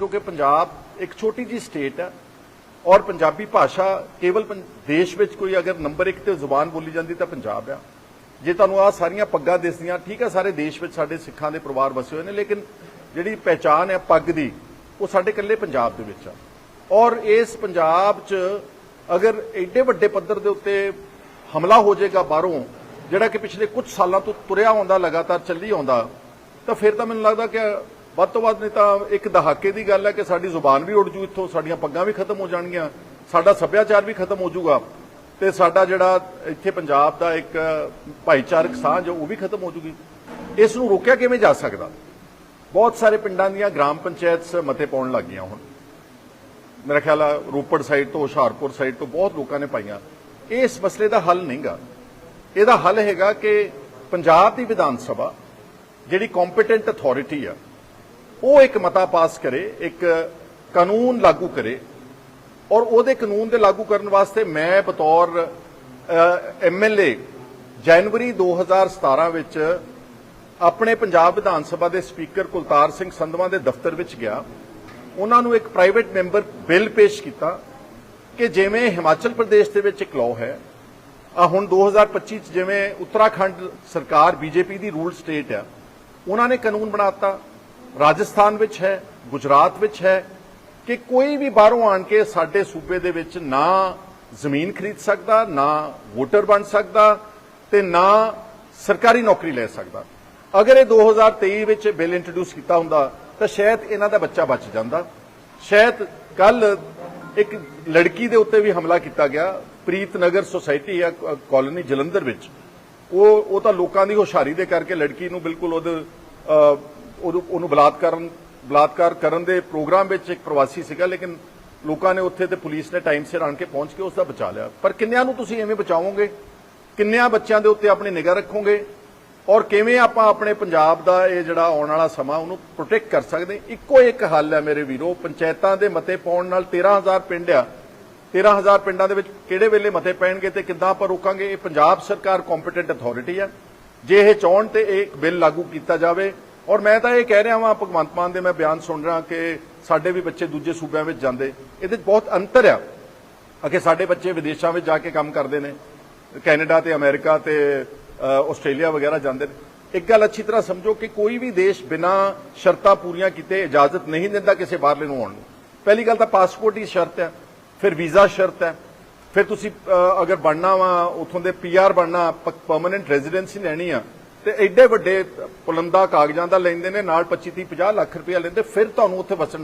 ਕਿਉਂਕਿ ਪੰਜਾਬ ਇੱਕ ਛੋਟੀ ਜੀ ਸਟੇਟ ਹੈ ਔਰ ਪੰਜਾਬੀ ਭਾਸ਼ਾ ਕੇਵਲ ਪੰ- ਦੇਸ਼ ਵਿੱਚ ਕੋਈ ਅਗਰ ਨੰਬਰ 1 ਤੇ ਜ਼ੁਬਾਨ ਬੋਲੀ ਜਾਂਦੀ ਤਾਂ ਪੰਜਾਬ ਆ। ਜੇ ਤੁਹਾਨੂੰ ਆ ਸਾਰੀਆਂ ਪੱਗਾਂ ਦਿਸਦੀਆਂ, ਠੀਕ ਹੈ ਸਾਰੇ ਦੇਸ਼ ਵਿੱਚ ਸਾਡੇ ਸਿੱਖਾਂ ਦੇ ਪਰਿਵਾਰ ਵਸੇ ਹੋਏ ਨੇ, ਲੇਕਿਨ ਜਿਹੜੀ ਪਹਿਚਾਨ ਹੈ ਪੱਗ ਦੀ, ਉਹ ਸਾਡੇ ਇਕੱਲੇ ਪੰਜਾਬ ਦੇ ਵਿੱਚ ਆ। ਔਰ ਇਸ ਪੰਜਾਬ 'ਚ ਅਗਰ ਐਡੇ ਵੱਡੇ ਪੱਧਰ ਦੇ ਉੱਤੇ ਹਮਲਾ ਹੋ ਜਾਏਗਾ ਬਾਹਰੋਂ, ਜਿਹੜਾ ਕਿ ਪਿਛਲੇ ਕੁਝ ਸਾਲਾਂ ਤੋਂ ਤੁਰਿਆ ਆਉਂਦਾ, ਲਗਾਤਾਰ ਚੱਲੀ ਆਉਂਦਾ, ਤਾਂ ਫਿਰ ਤਾਂ ਮੈਨੂੰ ਲੱਗਦਾ ਕਿ ਵੱਧ ਤੋਂ ਵੱਧ ਨਹੀਂ ਤਾਂ ਇੱਕ ਦਹਾਕੇ ਦੀ ਗੱਲ ਹੈ ਕਿ ਸਾਡੀ ਜ਼ੁਬਾਨ ਵੀ ਉੱਡ ਜੂ ਇੱਥੋਂ, ਸਾਡੀਆਂ ਪੱਗਾਂ ਵੀ ਖਤਮ ਹੋ ਜਾਣਗੀਆਂ, ਸਾਡਾ ਸੱਭਿਆਚਾਰ ਵੀ ਖਤਮ ਹੋ ਜਾਊਗਾ ਤੇ ਸਾਡਾ ਜਿਹੜਾ ਇੱਥੇ ਪੰਜਾਬ ਦਾ ਇੱਕ ਭਾਈਚਾਰਕ ਸਾਂਝ ਉਹ ਵੀ ਖਤਮ ਹੋ ਜੂਗੀ। ਇਸ ਨੂੰ ਰੋਕਿਆ ਕਿਵੇਂ ਜਾ ਸਕਦਾ? ਬਹੁਤ ਸਾਰੇ ਪਿੰਡਾਂ ਦੀਆਂ ਗ੍ਰਾਮ ਪੰਚਾਇਤਸ ਮਤੇ ਪਾਉਣ ਲੱਗ ਗਈਆਂ ਹੁਣ। ਮੇਰਾ ਖਿਆਲ ਆ, ਰੋਪੜ ਸਾਈਡ ਤੋਂ, ਹੁਸ਼ਿਆਰਪੁਰ ਸਾਈਡ ਤੋਂ ਬਹੁਤ ਲੋਕਾਂ ਨੇ ਪਾਈਆਂ। ਇਸ ਮਸਲੇ ਦਾ ਹੱਲ ਨਹੀਂਗਾ ਇਹਦਾ ਹੱਲ ਹੈਗਾ ਕਿ ਪੰਜਾਬ ਦੀ ਵਿਧਾਨ ਸਭਾ, ਜਿਹੜੀ ਕੰਪੀਟੈਂਟ ਅਥਾਰਟੀ ਆ ਉਹ ਇੱਕ ਮਤਾ ਪਾਸ ਕਰੇ, ਇੱਕ ਕਾਨੂੰਨ ਲਾਗੂ ਕਰੇ ਔਰ ਉਹਦੇ ਕਾਨੂੰਨ ਦੇ ਲਾਗੂ ਕਰਨ ਵਾਸਤੇ ਮੈਂ ਬਤੌਰ ਐਮਐਲਏ ਜਨਵਰੀ 2017 ਵਿੱਚ ਆਪਣੇ ਪੰਜਾਬ ਵਿਧਾਨ ਸਭਾ ਦੇ ਸਪੀਕਰ ਕੁਲਤਾਰ ਸਿੰਘ ਸੰਧਵਾ ਦੇ ਦਫ਼ਤਰ ਵਿੱਚ ਗਿਆ। ਉਹਨਾਂ ਨੂੰ ਇੱਕ ਪ੍ਰਾਈਵੇਟ ਮੈਂਬਰ ਬਿੱਲ ਪੇਸ਼ ਕੀਤਾ ਕਿ ਜਿਵੇਂ ਹਿਮਾਚਲ ਪ੍ਰਦੇਸ਼ ਦੇ ਵਿੱਚ ਇੱਕ ਲਾਅ ਹੈ ਆ ਹੁਣ 2025 ਚ ਜਿਵੇਂ ਉੱਤਰਾਖੰਡ ਸਰਕਾਰ ਬੀਜੇਪੀ ਦੀ ਰੂਲ ਸਟੇਟ ਆ, ਉਹਨਾਂ ਨੇ ਕਾਨੂੰਨ ਬਣਾਤਾ ਰਾਜਸਥਾਨ ਵਿੱਚ ਹੈ, ਗੁਜਰਾਤ ਵਿੱਚ ਹੈ, ਕਿ ਕੋਈ ਵੀ ਬਾਹਰੋਂ ਆਣ ਕੇ ਸਾਡੇ ਸੂਬੇ ਦੇ ਵਿੱਚ ਨਾ ਜ਼ਮੀਨ ਖਰੀਦ ਸਕਦਾ, ਨਾ ਵੋਟਰ ਬਣ ਸਕਦਾ ਤੇ ਨਾ ਸਰਕਾਰੀ ਨੌਕਰੀ ਲੈ ਸਕਦਾ। ਅਗਰ ਇਹ 2023 ਵਿੱਚ ਬਿੱਲ ਇੰਟਰੋਡਿਊਸ ਕੀਤਾ ਹੁੰਦਾ, ਤਾਂ ਸ਼ਾਇਦ ਇਹਨਾਂ ਦਾ ਬੱਚਾ ਬਚ ਜਾਂਦਾ। ਸ਼ਾਇਦ ਕੱਲ ਇੱਕ ਲੜਕੀ ਦੇ ਉੱਤੇ ਵੀ ਹਮਲਾ ਕੀਤਾ ਗਿਆ, ਪ੍ਰੀਤ ਨਗਰ ਸੁਸਾਇਟੀ ਜਾਂ ਕਾਲੋਨੀ ਜਲੰਧਰ ਵਿੱਚ। ਉਹ ਉਹ ਤਾਂ ਲੋਕਾਂ ਦੀ ਹੁਸ਼ਿਆਰੀ ਦੇ ਕਰਕੇ ਲੜਕੀ ਨੂੰ ਬਿਲਕੁਲ ਉਹਦੇ ਉਹਨੂੰ ਉਹਨੂੰ ਬਲਾਤਕਾਰਨ ਬਲਾਤਕਾਰ ਕਰਨ ਦੇ ਪ੍ਰੋਗਰਾਮ ਵਿੱਚ ਇੱਕ ਪ੍ਰਵਾਸੀ ਸੀਗਾ, ਲੇਕਿਨ ਲੋਕਾਂ ਨੇ ਉੱਥੇ ਤੇ ਪੁਲਿਸ ਨੇ ਟਾਈਮ ਸਿਰ ਆਣ ਕੇ ਪਹੁੰਚ ਕੇ ਉਸ ਦਾ ਬਚਾ ਲਿਆ। ਪਰ ਕਿੰਨਿਆਂ ਨੂੰ ਤੁਸੀਂ ਐਵੇਂ ਬਚਾਓਗੇ? ਕਿੰਨਿਆਂ ਬੱਚਿਆਂ ਦੇ ਉੱਤੇ ਆਪਣੀ ਨਿਗਾਹ ਰੱਖੋਗੇ? ਔਰ ਕਿਵੇਂ ਆਪਾਂ ਆਪਣੇ ਪੰਜਾਬ ਦਾ ਇਹ ਜਿਹੜਾ ਆਉਣ ਵਾਲਾ ਸਮਾਂ, ਉਹਨੂੰ ਪ੍ਰੋਟੈਕਟ ਕਰ ਸਕਦੇ? ਇੱਕੋ ਇੱਕ ਹੱਲ ਹੈ ਮੇਰੇ ਵੀਰੋ, ਪੰਚਾਇਤਾਂ ਦੇ ਮਤੇ ਪਾਉਣ ਨਾਲ 13000 ਪਿੰਡ ਆ। 13000 ਪਿੰਡਾਂ ਦੇ ਵਿੱਚ ਕਿਹੜੇ ਵੇਲੇ ਮਤੇ ਪੈਣਗੇ ਤੇ ਕਿੱਦਾਂ ਆਪਾਂ ਰੋਕਾਂਗੇ? ਇਹ ਪੰਜਾਬ ਸਰਕਾਰ ਕੰਪੀਟੈਂਟ ਅਥਾਰਟੀ ਹੈ ਜੇ ਇਹ ਚਾਹਣ ਤੇ ਇਹ ਇੱਕ ਬਿੱਲ ਲਾਗੂ ਕੀਤਾ ਜਾਵੇ ਔਰ ਮੈਂ ਤਾਂ ਇਹ ਕਹਿ ਰਿਹਾ ਵਾਂ, ਭਗਵੰਤ ਮਾਨ ਦੇ ਮੈਂ ਬਿਆਨ ਸੁਣ ਰਿਹਾ ਕਿ ਸਾਡੇ ਵੀ ਬੱਚੇ ਦੂਜੇ ਸੂਬਿਆਂ ਵਿੱਚ ਜਾਂਦੇ। ਇਹਦੇ 'ਚ ਬਹੁਤ ਅੰਤਰ ਆ ਅਗੇ ਸਾਡੇ ਬੱਚੇ ਵਿਦੇਸ਼ਾਂ ਵਿੱਚ ਜਾ ਕੇ ਕੰਮ ਕਰਦੇ ਨੇ। ਕੈਨੇਡਾ ਤੇ ਅਮਰੀਕਾ ਤੇ ਆਸਟ੍ਰੇਲੀਆ ਵਗੈਰਾ ਜਾਂਦੇ ਨੇ। ਇੱਕ ਗੱਲ ਅੱਛੀ ਤਰ੍ਹਾਂ ਸਮਝੋ ਕਿ ਕੋਈ ਵੀ ਦੇਸ਼ ਬਿਨਾ ਸ਼ਰਤਾਂ ਪੂਰੀਆਂ ਕੀਤੇ ਇਜਾਜ਼ਤ ਨਹੀਂ ਦਿੰਦਾ ਕਿਸੇ ਬਾਹਰਲੇ ਨੂੰ ਆਉਣ ਨੂੰ। ਪਹਿਲੀ ਗੱਲ ਤਾਂ ਪਾਸਪੋਰਟ ਹੀ ਸ਼ਰਤ ਹੈ, ਫਿਰ ਵੀਜ਼ਾ ਸ਼ਰਤ ਹੈ, ਫਿਰ ਤੁਸੀਂ ਅਗਰ ਬਣਨਾ ਵਾ, ਉਥੋਂ ਦੇ ਪੀਆਰ ਬਣਨਾ ਪਰਮਨੈਂਟ ਰੈਜ਼ੀਡੈਂਸੀ ਲੈਣੀ ਆ ਤੇ ਐਡੇ ਵੱਡੇ ਪੁਲੰਦਾ ਕਾਗਜ਼ਾਂ ਦਾ ਲੈਂਦੇ ਨੇ, ਨਾਲ 25 30 50 ਲੱਖ ਰੁਪਇਆ ਲੈਂਦੇ, ਫਿਰ ਤੁਹਾਨੂੰ ਉੱਥੇ ਵਸਣ